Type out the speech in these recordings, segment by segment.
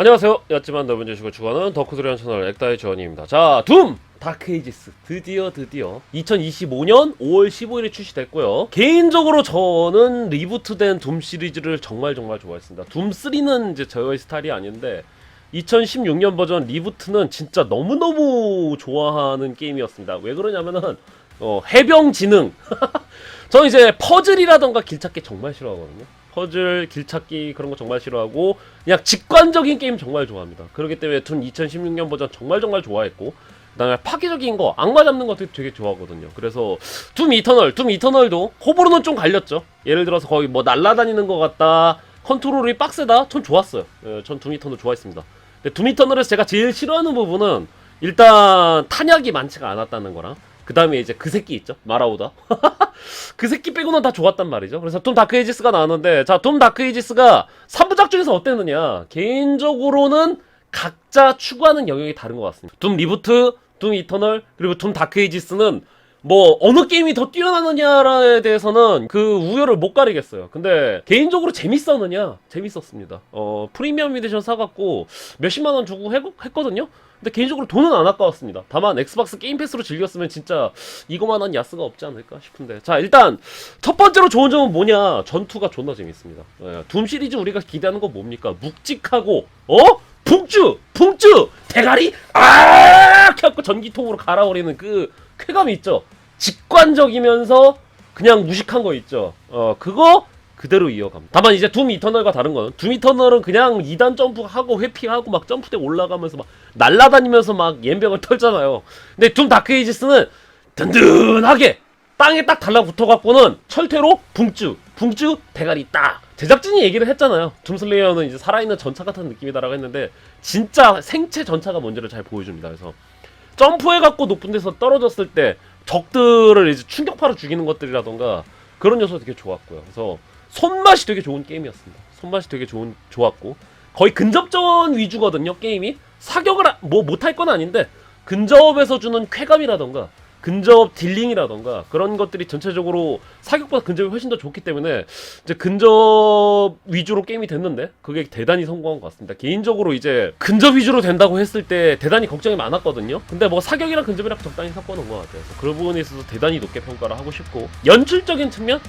안녕하세요. 였지만 넓은 주식을 추구하는 덕후들의 채널 액다의 지원입니다. 자, 둠! 다크에이지스 드디어 드디어 2025년 5월 15일에 출시됐고요. 개인적으로 저는 리부트된 둠 시리즈를 정말 정말 좋아했습니다. 둠 3는 이제 저의 스타일이 아닌데 2016년 버전 리부트는 진짜 너무너무 좋아하는 게임이었습니다. 왜 그러냐면은 어, 해병 지능 저는 이제 퍼즐이라던가 길 찾기 정말 싫어하거든요. 퍼즐, 길찾기 그런 거 정말 싫어하고 그냥 직관적인 게임 정말 좋아합니다. 그렇기 때문에 둔 2016년 버전 정말 정말 좋아했고 그다음에 파괴적인 거, 악마 잡는 것도 되게 좋아하거든요. 그래서 둠 이터널, 둠 이터널도 호불호는 좀 갈렸죠. 예를 들어서 거의 뭐 날라다니는 것 같다, 컨트롤이 빡세다, 전 좋았어요. 예, 전둠 이터널 좋아했습니다. 근데 둠 이터널에서 제가 제일 싫어하는 부분은 일단 탄약이 많지가 않았다는 거랑 그 다음에 이제 그 새끼 있죠? 마라오다. 그 새끼 빼고는 다 좋았단 말이죠. 그래서 둠 다크 에이지스가 나왔는데 자둠 다크 에이지스가 3부작 중에서 어땠느냐? 개인적으로는 각자 추구하는 영역이 다른 것 같습니다. 둠 리부트 둠 이터널 그리고 둠 다크 에이지스는 뭐 어느 게임이 더 뛰어나느냐에 대해서는 그 우열을 못 가리겠어요. 근데 개인적으로 재밌었느냐? 재밌었습니다. 어 프리미엄 에디션 사갖고 몇십만 원 주고 해- 했거든요. 근데 개인적으로 돈은 안 아까웠습니다. 다만 엑스박스 게임 패스로 즐겼으면 진짜 이거만한 야스가 없지 않을까 싶은데. 자 일단 첫 번째로 좋은 점은 뭐냐? 전투가 존나 재밌습니다. 예, 둠 시리즈 우리가 기대하는 건 뭡니까? 묵직하고 어? 붕쭈! 붕쭈! 대가리! 아! 해갖고 전기통으로 갈아버리는 그 쾌감이 있죠. 직관적이면서 그냥 무식한 거 있죠. 어, 그거 그대로 이어갑니다. 다만 이제 둠 이터널과 다른 거는 둠 이터널은 그냥 2단 점프하고 회피하고 막 점프대 올라가면서 막 날라다니면서 막 옌병을 털잖아요. 근데 둠 다크 에이지스는 든든하게 땅에 딱 달라붙어 갖고는 철퇴로 붕쭈 붕쭈 대가리 딱 제작진이 얘기를 했잖아요 둠슬레이어는 이제 살아있는 전차 같은 느낌이다라고 했는데 진짜 생체 전차가 뭔지를 잘 보여줍니다 그래서 점프해 갖고 높은 데서 떨어졌을 때 적들을 이제 충격파로 죽이는 것들이라던가 그런 요소 되게 좋았고요. 그래서 손맛이 되게 좋은 게임이었습니다. 손맛이 되게 좋은 좋았고. 거의 근접전 위주거든요 게임이. 사격을 하- 뭐 못할 건 아닌데 근접에서 주는 쾌감이라던가 근접 딜링이라던가 그런 것들이 전체적으로 사격보다 근접이 훨씬 더 좋기 때문에 이제 근접 위주로 게임이 됐는데 그게 대단히 성공한 것 같습니다. 개인적으로 이제 근접 위주로 된다고 했을 때 대단히 걱정이 많았거든요. 근데 뭐 사격이랑 근접이랑 적당히 섞어놓은 것 같아요. 그래서 그런 부분에 있어서 대단히 높게 평가를 하고 싶고 연출적인 측면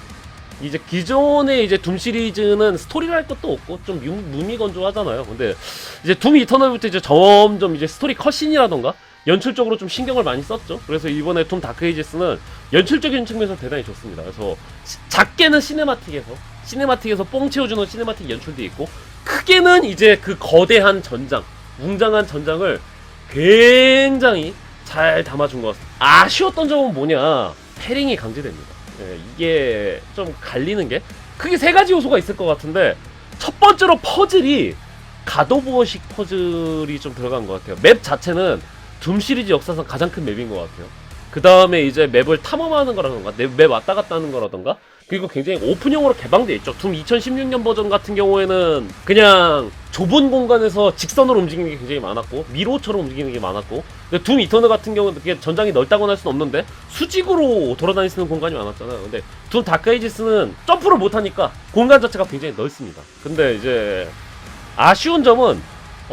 이제 기존의 이제 둠 시리즈는 스토리를 할 것도 없고 좀 무, 무미건조하잖아요. 근데 이제 둠 이터널부터 이제 점점 이제 스토리 컷신이라던가 연출적으로 좀 신경을 많이 썼죠. 그래서 이번에 둠 다크 에이지스는 연출적인 측면에서 대단히 좋습니다. 그래서 시- 작게는 시네마틱에서 시네마틱에서 뽕 채워주는 시네마틱 연출도 있고 크게는 이제 그 거대한 전장, 웅장한 전장을 굉장히 잘 담아준 것 같습니다. 아쉬웠던 점은 뭐냐? 패링이 강제됩니다. 예, 이게 좀 갈리는 게 크게 세 가지 요소가 있을 것 같은데 첫 번째로 퍼즐이 가도버식 퍼즐이 좀 들어간 것 같아요. 맵 자체는 둠 시리즈 역사상 가장 큰 맵인 것 같아요. 그 다음에 이제 맵을 탐험하는 거라던가, 내- 맵 왔다 갔다 하는 거라던가, 그리고 굉장히 오픈형으로 개방돼 있죠. 둠 2016년 버전 같은 경우에는 그냥 좁은 공간에서 직선으로 움직이는 게 굉장히 많았고, 미로처럼 움직이는 게 많았고, 근데 둠 이터널 같은 경우는 그게 전장이 넓다고는 할 수는 없는데, 수직으로 있는 공간이 많았잖아요. 근데 둠 다크에이지스는 점프를 못하니까 공간 자체가 굉장히 넓습니다. 근데 이제 아쉬운 점은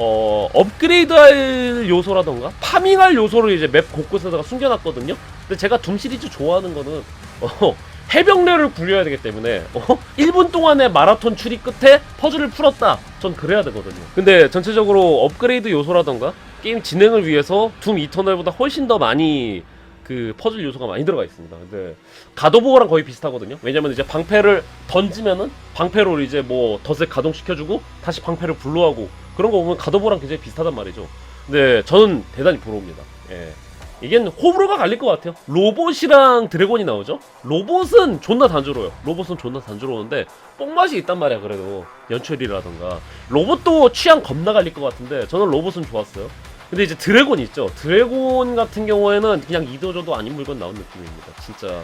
어, 업그레이드할 요소라던가 파밍할 요소를 이제 맵 곳곳에다가 숨겨놨거든요. 근데 제가 둠 시리즈 좋아하는 거는 어, 해병례를 굴려야 되기 때문에 어, 1분 동안의 마라톤 추리 끝에 퍼즐을 풀었다. 전 그래야 되거든요. 근데 전체적으로 업그레이드 요소라던가 게임 진행을 위해서 둠 이터널보다 훨씬 더 많이 그 퍼즐 요소가 많이 들어가 있습니다. 근데 가도보어랑 거의 비슷하거든요. 왜냐면 이제 방패를 던지면은 방패로 이제 뭐 덫을 가동시켜주고 다시 방패를 분로하고 그런 거 보면 가도보랑 굉장히 비슷하단 말이죠. 근데 저는 대단히 부러웁니다. 예. 이게 호불호가 갈릴 것 같아요. 로봇이랑 드래곤이 나오죠. 로봇은 존나 단조로워요. 로봇은 존나 단조로운데 뽕맛이 있단 말이야. 그래도 연출이라던가 로봇도 취향 겁나 갈릴 것 같은데 저는 로봇은 좋았어요. 근데 이제 드래곤 있죠. 드래곤 같은 경우에는 그냥 이도저도 아닌 물건 나온 느낌입니다. 진짜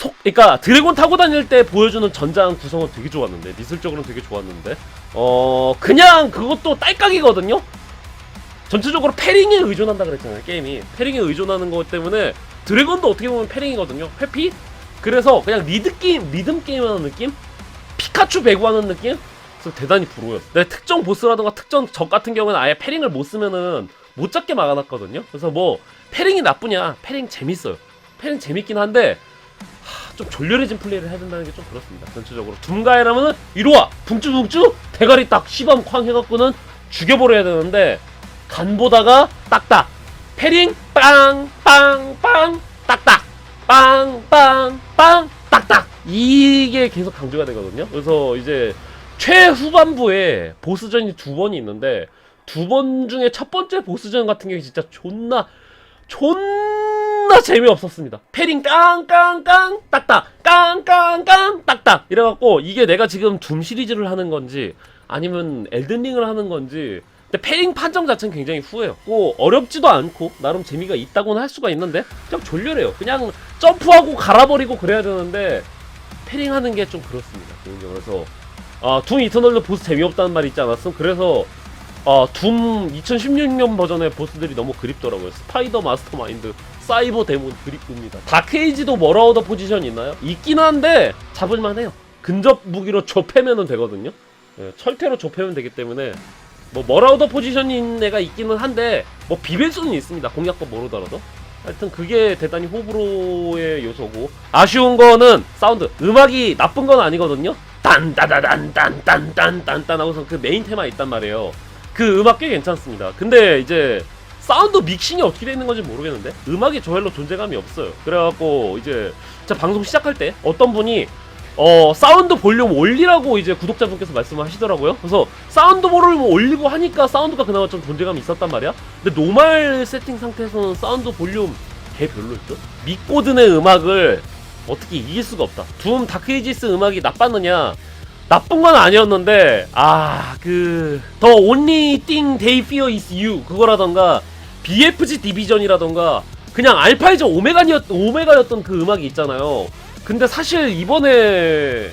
속, 그러니까 드래곤 타고 다닐 때 보여주는 전장 구성은 되게 좋았는데 미술적으로는 되게 좋았는데 어 그냥 그것도 딸깍이거든요. 전체적으로 패링에 의존한다 그랬잖아요 게임이 패링에 의존하는 것 때문에 드래곤도 어떻게 보면 패링이거든요 회피 그래서 그냥 리드 게임 리듬 게임하는 느낌 피카츄 배구하는 느낌 그래서 대단히 부러워요. 내 특정 보스라든가 특정 적 같은 경우는 아예 패링을 못 쓰면은 못 잡게 막아놨거든요. 그래서 뭐 패링이 나쁘냐? 패링 재밌어요. 패링 재밌긴 한데 하, 좀 졸렬해진 플레이를 해야 된다는 게 좀 그렇습니다. 전체적으로 둠가이라면은 이리 와 붕쭈붕쭈 대가리 딱 시범 쾅 해갖고는 죽여버려야 되는데 간보다가 딱딱 패링 빵빵빵 딱딱 빵빵빵 딱딱 이게 계속 강조가 되거든요. 그래서 이제 최후반부에 보스전이 두 번이 있는데 두 번 중에 첫 번째 보스전 같은 경우 진짜 존나 존나 재미없었습니다. 패링 깡깡깡 딱딱 깡깡깡 딱딱 이래갖고 이게 내가 지금 둠 시리즈를 하는 건지 아니면 엘든링을 하는 건지 근데 패링 판정 자체는 굉장히 후해요. 어렵지도 않고 나름 재미가 있다고는 할 수가 있는데 그냥 졸렬해요. 그냥 점프하고 갈아버리고 그래야 되는데 패링하는 게 좀 그렇습니다. 그래서 아, 둠 이터널도 보스 재미없다는 말 있지 않았음? 그래서 아, 둠 2016년 버전의 보스들이 너무 그립더라고요. 스파이더 마스터 마인드, 사이버 데몬 그립습니다. 다크에이지도 머라우더 포지션 있나요? 있긴 한데 잡을만 해요. 근접 무기로 좁혀면 되거든요. 예, 철퇴로 좁혀면 되기 때문에 뭐 머라우더 포지션인 애가 있기는 한데 뭐 비빌 수는 있습니다. 공략법 모르더라도. 하여튼 그게 대단히 호불호의 요소고 아쉬운 거는 사운드 음악이 나쁜 건 아니거든요 딴따다단딴딴딴딴딴 하고서 그 메인 테마 있단 말이에요 그 음악 꽤 괜찮습니다 근데 이제 사운드 믹싱이 어떻게 되는 건지 모르겠는데 음악이 저별로 존재감이 없어요. 그래갖고 이제 제가 방송 시작할 때 어떤 분이 어 사운드 볼륨 올리라고 이제 구독자분께서 말씀을 하시더라고요. 그래서 사운드 볼륨 올리고 하니까 사운드가 그나마 좀 존재감이 있었단 말이야. 근데 노말 세팅 상태에서는 사운드 볼륨 개 별로였죠? 미코든의 음악을 어떻게 이길 수가 없다. 둠 다크에이지스 음악이 나빴느냐? 나쁜 건 아니었는데 아 그 더 only thing they fear is you. 그거라던가 BFG 디비전이라던가 그냥 알파이저 오메가였 오메가였던 그 음악이 있잖아요. 근데 사실 이번에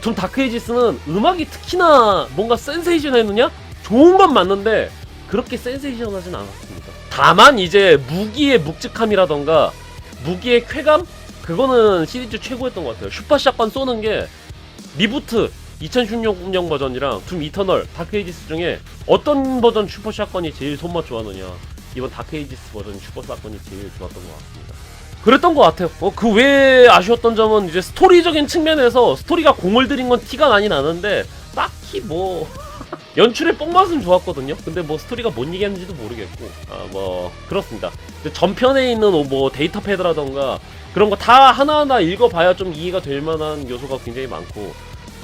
좀 다크에이지스는 음악이 특히나 뭔가 센세이션했느냐? 좋은 건 맞는데 그렇게 센세이션하진 않았습니다. 다만 이제 무기의 묵직함이라던가 무기의 쾌감 그거는 시리즈 최고였던 것 같아요. 슈퍼 샷건 쏘는 게 리부트 2016년 버전이랑 둠 이터널 다크에이지스 중에 어떤 버전 슈퍼 샷건이 제일 손맛 좋았느냐 이번 다크에이지스 버전 슈퍼 샷건이 제일 좋았던 것 같습니다. 그랬던 것 같아요. 어, 그 외에 아쉬웠던 점은 이제 스토리적인 측면에서 스토리가 공을 들인 건 티가 많이 나는데 딱히 뭐 연출의 뽕맛은 좋았거든요. 근데 뭐 스토리가 뭔 얘기하는지도 모르겠고 아 뭐 그렇습니다. 전편에 있는 뭐 데이터 패드라던가 그런 거 다 하나하나 읽어봐야 좀 이해가 될 만한 요소가 굉장히 많고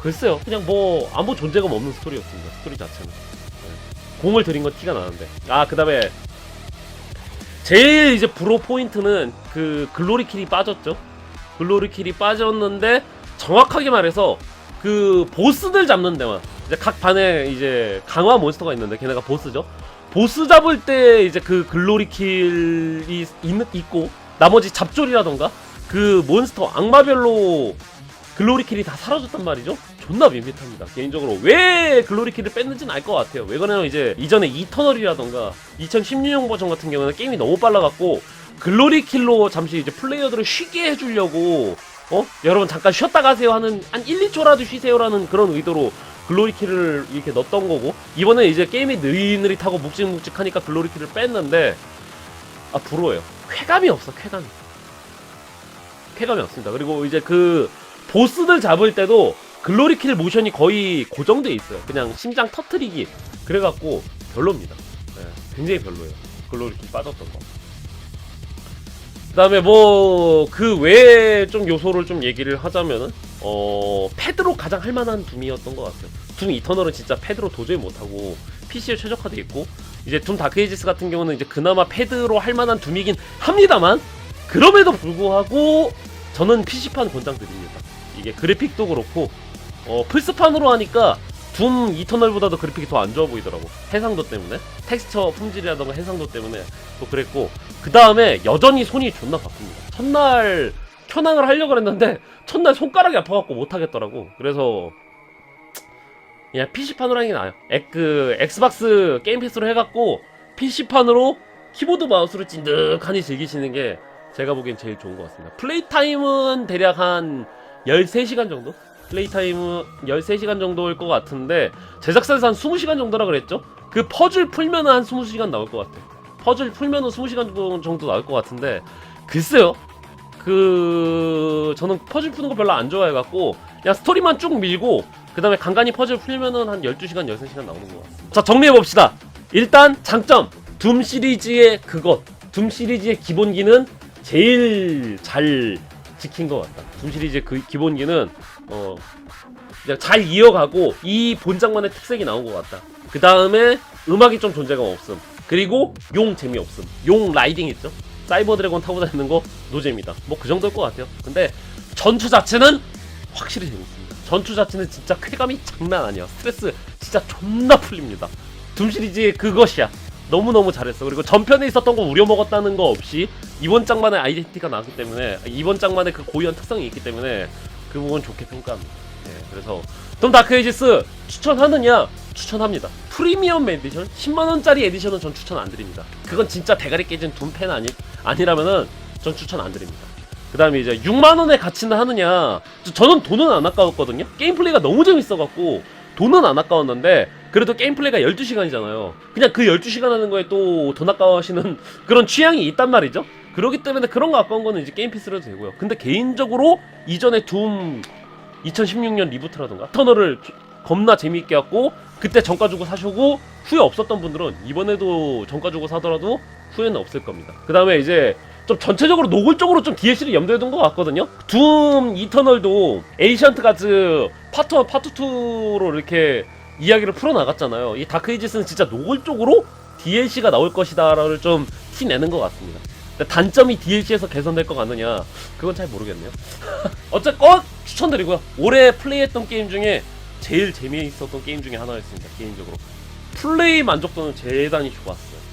글쎄요. 그냥 뭐 아무 존재감 없는 스토리였습니다. 스토리 자체는. 네. 공을 들인 건 티가 나는데. 아 그 다음에 제일 이제 브로 포인트는 그 글로리 킬이 빠졌죠. 글로리 킬이 빠졌는데 정확하게 말해서 그 보스들 잡는 데만. 이제 각 반에 이제 강화 몬스터가 있는데 걔네가 보스죠. 보스 잡을 때 이제 그 글로리 킬이 있, 있고 나머지 잡졸이라던가 그 몬스터 악마별로 글로리 킬이 다 사라졌단 말이죠. 존나 밋밋합니다. 개인적으로 왜 글로리 킬을 뺐는지는 알 것 같아요. 왜 그러냐면 이제 이전에 이터널이라던가 2016년 버전 같은 경우는 게임이 너무 빨라갖고 글로리 킬로 잠시 이제 플레이어들을 쉬게 해주려고 어 여러분 잠깐 쉬었다 가세요 하는 한 1, 2초라도 쉬세요라는 그런 의도로 글로리 킬을 이렇게 넣었던 거고 이번에 이제 게임이 느릿느릿하고 묵직묵직하니까 글로리 킬을 뺐는데 아 부러워요. 쾌감이 없어 쾌감이. 쾌감이 없습니다. 그리고 이제 그 보스들 잡을 때도 글로리킬 모션이 거의 고정돼 있어요. 그냥 심장 터트리기. 그래갖고 별로입니다. 네, 굉장히 별로예요. 글로리킬 빠졌던 거. 그다음에 뭐 그 외에 좀 요소를 좀 얘기를 하자면은 어 패드로 가장 할만한 둠이었던 것 같아요. 둠 이터널은 진짜 패드로 도저히 못하고 PC에 최적화돼 있고 이제 둠 다크에이지스 같은 경우는 이제 그나마 패드로 할만한 둠이긴 합니다만 그럼에도 불구하고 저는 PC판 권장 드립니다. 이게 그래픽도 그렇고 어, 플스판으로 하니까 둠 이터널보다도 그래픽이 더 안 좋아 보이더라고. 해상도 때문에. 텍스처 품질이라던가 해상도 때문에 또 그랬고 그 다음에 여전히 손이 존나 바쁩니다. 첫날 켜낭을 하려고 했는데 첫날 손가락이 아파갖고 못하겠더라고. 그래서 그냥 PC판으로 하는 게 나아요. 엑, 그 엑스박스 게임 패스로 해갖고 PC판으로 키보드 마우스로 찐득하니 즐기시는 게 제가 보기엔 제일 좋은 것 같습니다. 플레이 타임은 대략 한 13시간 정도? 플레이 타임은 13시간 정도일 것 같은데 제작사에서 한 20시간 정도라 그랬죠? 그 퍼즐 풀면은 한 20시간 나올 것 같아. 퍼즐 풀면 은 20시간 정도, 정도 나올 것 같은데 글쎄요. 그 저는 퍼즐 푸는 거 별로 안 좋아해 갖고 그냥 스토리만 쭉 밀고 그다음에 간간히 퍼즐 풀면은 한 12시간 13시간 나오는 것 같습니다. 자, 정리해 봅시다. 일단 장점. 둠 시리즈의 그것. 둠 시리즈의 기본기는 제일 잘 지킨 것 같다. 둠 시리즈의 그 기본기는 어 그냥 잘 이어가고 이 본작만의 특색이 나온 것 같다. 그 다음에 음악이 좀 존재감 없음. 그리고 용 재미없음. 용 라이딩 있죠? 사이버 드래곤 타고 다니는 거 노잼이다. 뭐 그 정도일 것 같아요. 근데 전투 자체는 확실히 재밌습니다. 전투 자체는 진짜 쾌감이 장난 아니야. 스트레스 진짜 존나 풀립니다. 둠 시리즈의 그것이야. 너무너무 잘했어. 그리고 전편에 있었던 거 우려먹었다는 거 없이 이번 장만의 아이덴티티가 나왔기 때문에 이번 장만의 그 고유한 특성이 있기 때문에 그 부분 좋게 평가합니다. 네, 그래서 둠 다크 에이지스 추천하느냐? 추천합니다. 프리미엄 에디션 10만 원짜리 에디션은 전 추천 안 드립니다. 그건 진짜 대가리 깨진 둠팬 아니 아니라면은 전 추천 안 드립니다. 그 다음에 이제 6만 원의 가치는 하느냐? 저- 저는 돈은 안 아까웠거든요. 게임 플레이가 너무 재밌어갖고 돈은 안 아까웠는데 그래도 게임 플레이가 12시간이잖아요. 그냥 그 12시간 하는 거에 또 돈 아까워하시는 그런 취향이 있단 말이죠. 그렇기 때문에 그런 거 아까운 거는 이제 게임 피스로 되고요. 근데 개인적으로 이전에 둠 2016년 리부트라던가 터널을 겁나 재미있게 했고 그때 정가 주고 사시고 후회 없었던 분들은 이번에도 정가 주고 사더라도 후회는 없을 겁니다. 그 다음에 이제 좀 전체적으로 노골적으로 좀 DLC를 염두에 둔 것 같거든요. 둠 이터널도 에이션트 가즈 파트 1, 파트 2로 이렇게 이야기를 풀어 나갔잖아요. 이 다크 이지스는 진짜 노골적으로 DLC가 나올 것이다를 좀 티내는 것 같습니다. 단점이 DLC에서 개선될 것 같느냐? 그건 잘 모르겠네요. 어쨌건 추천드리고요. 올해 플레이했던 게임 중에 제일 재미있었던 게임 중에 하나였습니다. 개인적으로 플레이 만족도는 대단히 좋았어요.